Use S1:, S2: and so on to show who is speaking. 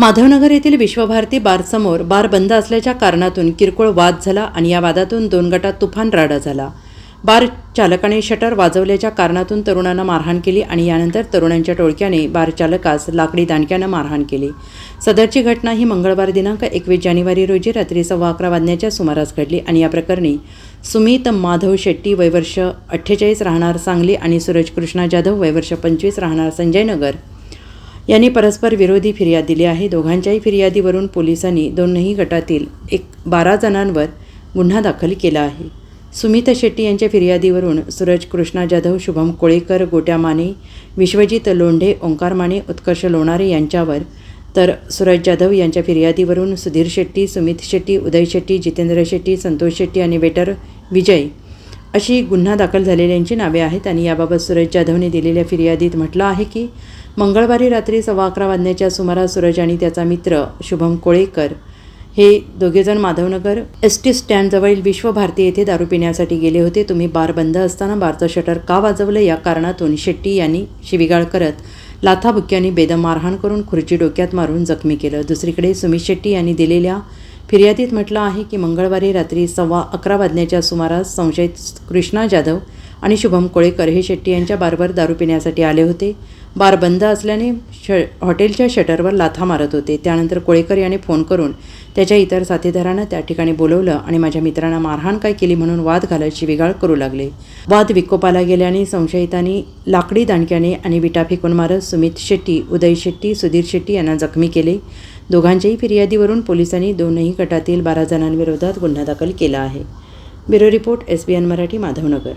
S1: माधवनगर येथील विश्वभारती बारसमोर बार बंद असल्याच्या कारणातून किरकोळ वाद झाला आणि या वादातून दोन गटात तुफान राडा झाला. बार चालकाने शटर वाजवल्याच्या कारणातून तरुणांना मारहाण केली आणि यानंतर तरुणांच्या टोळक्याने बार चालकास लाकडी दांडक्यानं मारहाण केली. सदरची घटना ही मंगळवार दिनांक एकवीस जानेवारी रोजी रात्री सव्वा अकरा वाजण्याच्या सुमारास घडली आणि या प्रकरणी सुमित माधव शेट्टी वयवर्ष अठ्ठेचाळीस राहणार सांगली आणि सूरज कृष्णा जाधव वयवर्ष पंचवीस राहणार संजयनगर यांनी परस्पर विरोधी फिर्याद दिली आहे. दोघांच्याही फिर्यादीवरून पोलिसांनी दोनही गटातील एक बारा जणांवर गुन्हा दाखल केला आहे. सुमित शेट्टी यांच्या फिर्यादीवरून सूरज कृष्णा जाधव शुभम कोळेकर गोट्या माने विश्वजित लोंढे ओंकार माने उत्कर्ष लोणारे यांच्यावर तर सूरज जाधव यांच्या फिर्यादीवरून सुधीर शेट्टी सुमित शेट्टी उदय शेट्टी जितेंद्र शेट्टी संतोष शेट्टी आणि वेटर विजय अशी गुन्हा दाखल झालेल्यांची नावे आहेत. आणि याबाबत सुरज जाधवने दिलेल्या फिर्यादीत म्हटलं आहे की मंगळवारी रात्री सव्वा अकरा वाजण्याच्या सुमारास सूरज आणि त्याचा मित्र शुभम कोळेकर हे दोघेजण माधवनगर एस टी स्टँडजवळील विश्वभारती येथे दारू पिण्यासाठी गेले होते. तुम्ही बार बंद असताना बारचं शटर का वाजवलं? या कारणातून शेट्टी यांनी शिविगाळ करत लाथाबुक्क्यांनी बेदम मारहाण करून खुर्ची डोक्यात मारून जखमी केलं. दुसरीकडे सुमित शेट्टी यांनी दिलेल्या फिर्यादीत म्हटलं आहे की मंगळवारी रात्री सव्वा अकरा वाजण्याच्या सुमारास संशयित कृष्णा जाधव आणि शुभम कोळेकर हे शेट्टी यांच्या बारवर दारू पिण्यासाठी आले होते. बार बंद असल्याने श हॉटेलच्या शटरवर लाथा मारत होते. त्यानंतर कोळेकर याने फोन करून त्याच्या इतर साथीदारांना त्या ठिकाणी बोलवलं आणि माझ्या मित्रांना मारहाण काय केली म्हणून वाद घालत शिविगाळ करू लागले. वाद विकोपाला गेल्याने संशयितांनी लाकडी दांडक्याने आणि विटा फेकून मारत सुमित शेट्टी उदय शेट्टी सुधीर शेट्टी यांना जखमी केले. दोघांच्याही फिर्यादीवरून पोलिसांनी दोनही गटातील बारा जणांविरोधात गुन्हा दाखल केला आहे. Bureau report S B N Marathi Madhavnagar.